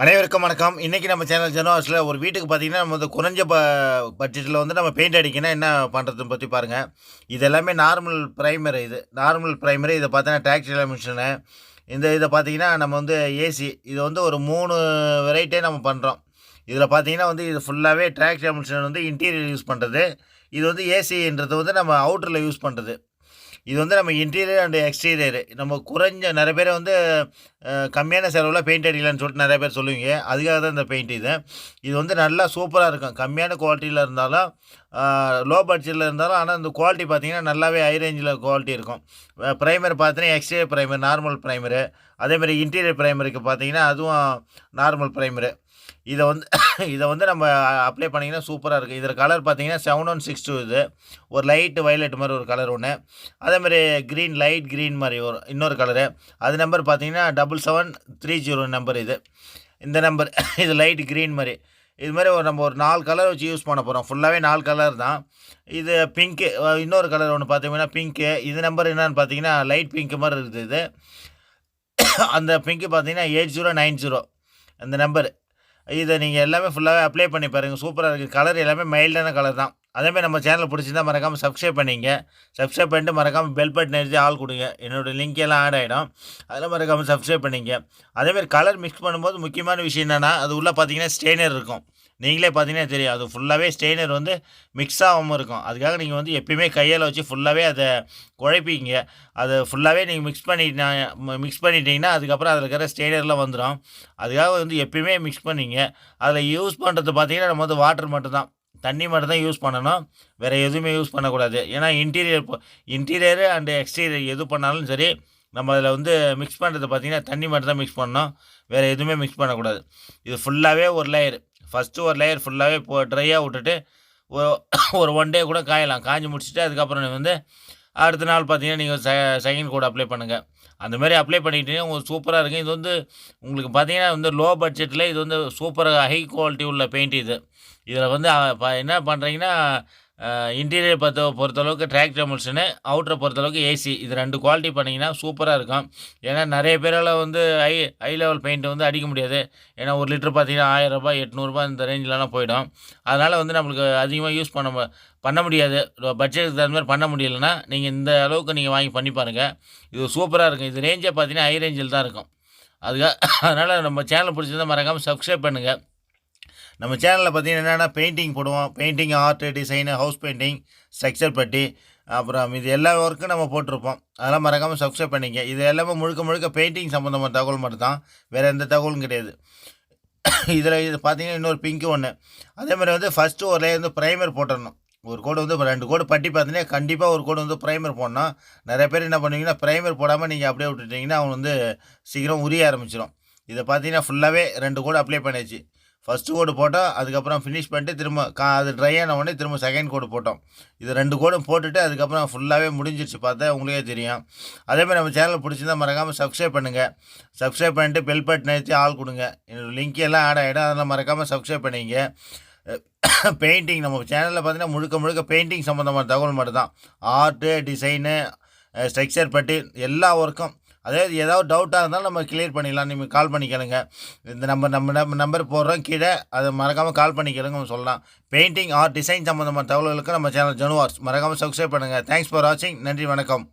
அனைவருக்கும் வணக்கம். இன்றைக்கி நம்ம சேனல் ஜனவாஸில் ஒரு வீட்டுக்கு பார்த்தீங்கன்னா நம்ம வந்து குறைஞ்ச ப பட்ஜெட்டில் வந்து நம்ம பெயிண்ட் அடிக்கணும் என்ன பண்ணுறதுன்னு பற்றி பாருங்கள் இது எல்லாமே நார்மல் ப்ரைமரி இது. நார்மல் ப்ரைமரி இதை பார்த்தீங்கன்னா டாக்ஸி மிஷினு இந்த இதை பார்த்தீங்கன்னா நம்ம வந்து ஏசி இது வந்து ஒரு மூணு வெரைட்டியே நம்ம பண்ணுறோம் இதில் பார்த்தீங்கன்னா வந்து இது ஃபுல்லாகவே ட்ராக்ஸி மிஷின் வந்து இன்டீரியர் யூஸ் பண்ணுறது இது வந்து ஏசின்றது வந்து நம்ம அவுட்டரில் யூஸ் பண்ணுறது இது வந்து நம்ம இன்டீரியர் அண்ட் எக்ஸ்டீரியர் நம்ம குறைஞ்ச நிறைய பேர் வந்து கம்மியான செலவில் பெயிண்ட் அடிக்கலான்னு சொல்லிட்டு நிறைய பேர் சொல்லுவீங்க. அதுக்காக தான் இந்த பெயிண்ட் இது. இது வந்து நல்லா சூப்பராக இருக்கும். கம்மியான குவாலிட்டியில் இருந்தாலும் லோ பட்ஜெட்டில் இருந்தாலும் ஆனால் இந்த குவாலிட்டி பார்த்திங்கன்னா நல்லாவே ஹை ரேஞ்சில் குவாலிட்டி இருக்கும். ப்ரைமர் பார்த்தீங்கன்னா எக்ஸ்டீரியர் ப்ரைமர் நார்மல் ப்ரைமரு அதேமாதிரி இன்டீரியர் ப்ரைமருக்கு பார்த்தீங்கன்னா அதுவும் நார்மல் ப்ரைமரு இதை வந்து இதை வந்து நம்ம அப்ளை பண்ணிங்கன்னா சூப்பராக இருக்குது இதில் கலர் பார்த்தீங்கன்னா செவன் ஒன் சிக்ஸ் டூ இது. ஒரு லைட்டு வயலட் மாதிரி ஒரு கலர் ஒன்று அதேமாதிரி க்ரீன் லைட் க்ரீன் மாதிரி ஒரு இன்னொரு கலரு அது நம்பர் பார்த்தீங்கன்னா double seven three zero number இது. இந்த நம்பர் இது லைட் க்ரீன் மாதிரி. இது மாதிரி ஒரு நம்ம ஒரு நாலு கலர் வச்சு யூஸ் பண்ண போகிறோம் ஃபுல்லாகவே நாலு கலர் தான். இது பிங்க்கு இன்னொரு கலர் ஒன்று பார்த்தீங்கன்னா பிங்க்கு இது நம்பர் என்னன்னு பார்த்தீங்கன்னா லைட் பிங்க் மாதிரி இருக்குது இது. அந்த பிங்க்கு பார்த்தீங்கன்னா எயிட் ஜீரோ நைன் ஜீரோ அந்த நம்பர் இதை நீங்கள் எல்லாமே ஃபுல்லாகவே அப்ளை பண்ணி பாருங்கள் சூப்பராக இருக்குது கலர் எல்லாமே மைல்டான கலர் தான். அதேமாதிரி நம்ம சேனல் பிடிச்சிருந்தா மறக்காமல் சப்ஸ்கிரைப் பண்ணிங்க. சப்ஸ்கிரைப் பண்ணிட்டு மறக்காமல் பெல் பட்டன் எழுதி ஆள் கொடுங்க. என்னோடய லிங்க் எல்லாம் ஆட் ஆகிடும் அதெல்லாம் மறக்காமல் சப்ஸ்கிரைப் பண்ணிங்க. அதேமாதிரி கலர் மிக்ஸ் பண்ணும்போது முக்கியமான விஷயம் என்னென்னா அது உள்ளே பார்த்தீங்கன்னா ஸ்டெய்னர் இருக்கும். நீங்களே பார்த்தீங்கன்னா தெரியும். அது ஃபுல்லாகவே ஸ்டெய்னர் வந்து மிக்ஸ் ஆகாமல் இருக்கும். அதுக்காக நீங்கள் வந்து எப்பயுமே கையால் வச்சு ஃபுல்லாகவே அதை குழப்பிங்க. அதை ஃபுல்லாகவே நீங்கள் மிக்ஸ் பண்ணிட்டா மிக்ஸ் பண்ணிட்டீங்கன்னா அதுக்கப்புறம் அதில் இருக்கிற ஸ்டெய்னர்லாம் வந்துடும் அதுக்காக வந்து எப்பயுமே மிக்ஸ் பண்ணிங்க. அதில் யூஸ் பண்ணுறது பார்த்தீங்கன்னா நம்ம வந்து வாட்டர் மட்டும்தான். தண்ணி மட்டும் தான் யூஸ் பண்ணணும். வேறு எதுவுமே யூஸ் பண்ணக்கூடாது. ஏன்னா இன்டீரியர் இன்டீரியரு அண்டு எக்ஸ்டீரியர் எது பண்ணாலும் சரி நம்ம அதில் வந்து மிக்ஸ் பண்ணுறது பார்த்தீங்கன்னா தண்ணி மட்டும் தான் மிக்ஸ் பண்ணணும். வேறு எதுவுமே மிக்ஸ் பண்ணக்கூடாது. இது ஃபுல்லாகவே ஒரு லேயர் ஃபஸ்ட்டு ஒரு லேயர் ஃபுல்லாகவே போ ட்ரையாக விட்டுட்டு ஒரு ஒரு ஒன் டே கூட காயலாம். காஞ்சி முடிச்சுட்டு அதுக்கப்புறம் வந்து அடுத்த நாள் பார்த்தீங்கன்னா நீங்கள் செ செகண்ட் கோட் அப்ளை பண்ணுங்கள் அந்த மாதிரி அப்ளை பண்ணிக்கிட்டீங்கன்னா உங்களுக்கு சூப்பராக இருக்கும் இது வந்து உங்களுக்கு பார்த்தீங்கன்னா வந்து லோ பட்ஜெட்டில் இது வந்து சூப்பராக ஹை குவாலிட்டி உள்ள பெயிண்ட் இது. இதில் வந்து ப- என்ன பண்ணுறீங்கன்னா இன்டீரியர் பொறுத்த பொறுத்தளவுக்கு ட்ராக் டெமல்ஷனு அவுட்டரை பொறுத்தளவுக்கு ஏசி இது ரெண்டு குவாலிட்டி பண்ணிங்கன்னா சூப்பராக இருக்கும். ஏன்னா நிறைய பேரால் வந்து ஹை ஹை லெவல் பெயிண்ட் வந்து அடிக்க முடியாது. ஏன்னா ஒரு லிட்டர் பார்த்தீங்கன்னா ஆயிரரூபா எட்நூறுபா இந்த ரேஞ்சிலலாம் போயிடும். அதனால் வந்து நம்மளுக்கு அதிகமாக யூஸ் பண்ண மு- பண்ண முடியாது. பட்ஜெட்டுக்கு தகுந்த மாதிரி பண்ண முடியலன்னா நீங்கள் இந்த அளவுக்கு நீங்கள் வாங்கி பண்ணி பாருங்கள் இது சூப்பராக இருக்கும். இது ரேஞ்சே பார்த்தீங்கன்னா ஹை ரேஞ்சில் தான் இருக்கும். அதுக்காக அதனால் நம்ம சேனல் பிடிச்சிருந்தா மறக்காமல் சப்ஸ்கிரைப் பண்ணுங்கள் நம்ம சேனலில் பார்த்தீங்கன்னா என்னென்னா பெயிண்டிங் போடுவோம். Painting art design house painting structure putty அப்புறம் இது எல்லா ஒர்க்கும் நம்ம போட்டிருப்போம். அதெல்லாம் மறக்காமல் சப்ஸ்கிரைப் பண்ணிங்க. இது எல்லாமே முழுக்க முழுக்க பெயிண்டிங் சம்மந்தமான தகவல் மட்டும் தான் வேறு எந்த தகவலும் கிடையாது. இதில் இது பார்த்தீங்கன்னா இன்னொரு பிங்க்கு ஒன்று அதே மாதிரி வந்து ஃபஸ்ட்டு ஒரு லேயர் வந்து ப்ரைமர் போட்டுடணும். ஒரு கோடு வந்து ரெண்டு கோடு பட்டி பார்த்தீங்கன்னா கண்டிப்பாக ஒரு கோடு வந்து ப்ரைமர் போடணும். நிறைய பேர் என்ன பண்ணுவீங்கன்னா ப்ரைமர் போடாமல் நீங்கள் அப்படியே விட்டுட்டிங்கன்னா அவங்க வந்து சீக்கிரம் உரிய ஆரம்பிச்சிடும் இதை பார்த்தீங்கன்னா ஃபுல்லாகவே ரெண்டு கோடு அப்ளை பண்ணியாச்சு. ஃபஸ்ட்டு கோடு போட்டோம் அதுக்கப்புறம் ஃபினிஷ் பண்ணிட்டு திரும்ப கா அது ட்ரை ஆன உடனே திரும்ப செகண்ட் கோடு போட்டோம். இது ரெண்டு கோடும் போட்டுட்டு அதுக்கப்புறம் ஃபுல்லாகவே முடிஞ்சிருச்சு. பார்த்தா உங்களுக்கே தெரியும். அதேமாதிரி நம்ம சேனல் பிடிச்சிருந்தா மறக்காமல் சப்ஸ்கிரைப் பண்ணுங்கள் சப்ஸ்கிரைப் பண்ணிட்டு பெல் பட்டன் நிறுத்தி ஆள் கொடுங்க. என்னோடய லிங்க் எல்லாம் ஆட் ஆகிடும் அதெல்லாம் மறக்காமல் சப்ஸ்கிரைப் பண்ணிங்க. பெயிண்டிங் நம்ம சேனலில் பார்த்தீங்கன்னா முழுக்க முழுக்க பெயிண்டிங் சம்மந்தமான தகவல் மட்டும்தான். ஆர்ட்டு டிசைனு ஸ்ட்ரக்சர் பட்டி எல்லா ஒர்க்கும் அதாவது ஏதாவது டவுட்டாக இருந்தாலும் நம்ம கிளியர் பண்ணிடலாம். நீங்கள் கால் பண்ணி இந்த நம்பர் நம்ம நம்ம நம்பர் போடுறோம் கீழே. அதை மறக்காமல் கால் பண்ணி நம்ம சொல்லலாம். பெயிண்டிங் ஆர்ட் டிசைன் சம்மந்தமான தகவல்களுக்கு நம்ம சேனல் ஜனுவார்ஸ் மறக்காமல் சப்ஸ்கிரைப் பண்ணுங்கள் தேங்க்ஸ் ஃபார் வாட்சிங் நன்றி வணக்கம்.